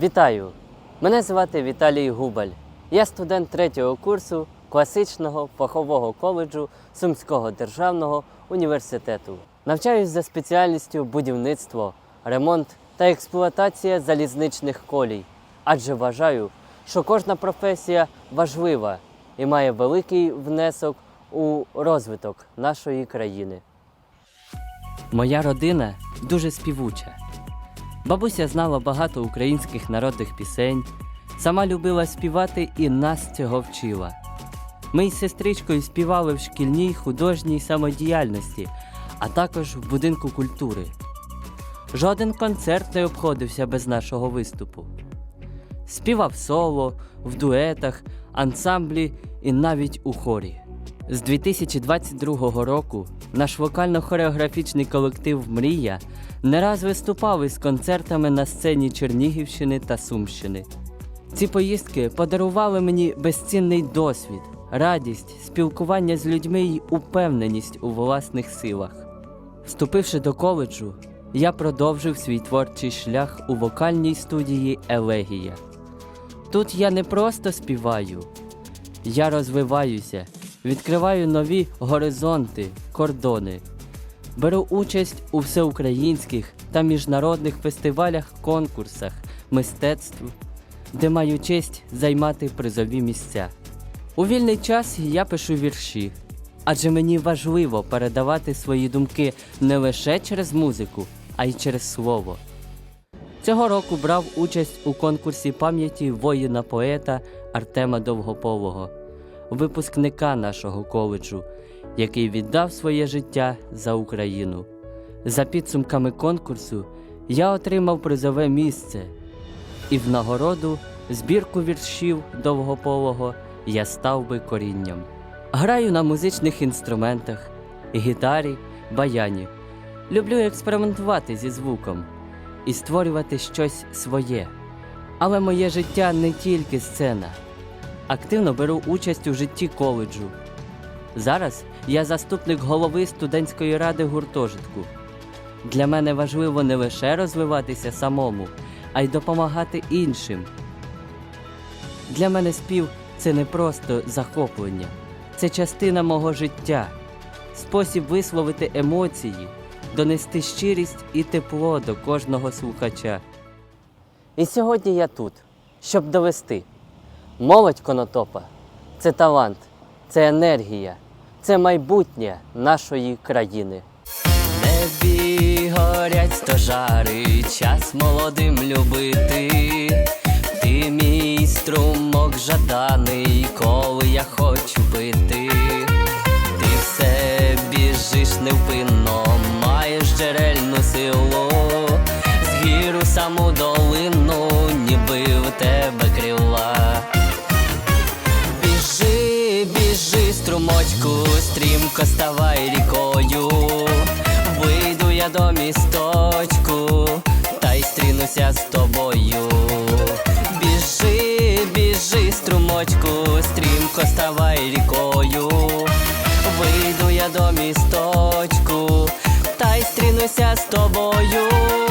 Вітаю! Мене звати Віталій Губаль. Я студент третього курсу класичного фахового коледжу Сумського державного університету. Навчаюсь за спеціальністю будівництво, ремонт та експлуатація залізничних колій, адже вважаю, що кожна професія важлива і має великий внесок у розвиток нашої країни. Моя родина дуже співуча. Бабуся знала багато українських народних пісень, сама любила співати і нас цього вчила. Ми із сестричкою співали в шкільній художній самодіяльності, а також в будинку культури. Жоден концерт не обходився без нашого виступу. Співав соло, в дуетах, ансамблі і навіть у хорі. З 2022 року наш вокально-хореографічний колектив Мрія не раз виступав із концертами на сцені Чернігівщини та Сумщини. Ці поїздки подарували мені безцінний досвід, радість, спілкування з людьми й упевненість у власних силах. Вступивши до коледжу, я продовжив свій творчий шлях у вокальній студії Елегія. Тут я не просто співаю, я розвиваюся, відкриваю нові горизонти, кордони. Беру участь у всеукраїнських та міжнародних фестивалях, конкурсах, мистецтв, де маю честь займати призові місця. У вільний час я пишу вірші, адже мені важливо передавати свої думки не лише через музику, а й через слово. Цього року брав участь у конкурсі пам'яті воїна-поета Артема Довгополого, випускника нашого коледжу, який віддав своє життя за Україну. За підсумками конкурсу я отримав призове місце, і в нагороду збірку віршів Довгополого я став би корінням. Граю на музичних інструментах, гітарі, баяні. Люблю експериментувати зі звуком і створювати щось своє. Але моє життя не тільки сцена. Активно беру участь у житті коледжу. Зараз я заступник голови студентської ради гуртожитку. Для мене важливо не лише розвиватися самому, а й допомагати іншим. Для мене спів це не просто захоплення, це частина мого життя, спосіб висловити емоції, донести щирість і тепло до кожного слухача. І сьогодні я тут, щоб довести. Молодь Конотопа це талант, це енергія, це майбутнє нашої країни. Небі горять стожари, час молодим любити. Ти мій струмок жаданий, коли я хочу пити. Ти все біжиш невпинно, маєш джерельну силу, з гіру саму долину, стрімко ставай рікою. Вийду я до місточку, та й стрінуся з тобою. Біжи, біжи, струмочку, стрімко ставай рікою. Вийду я до місточку, та й стрінуся з тобою.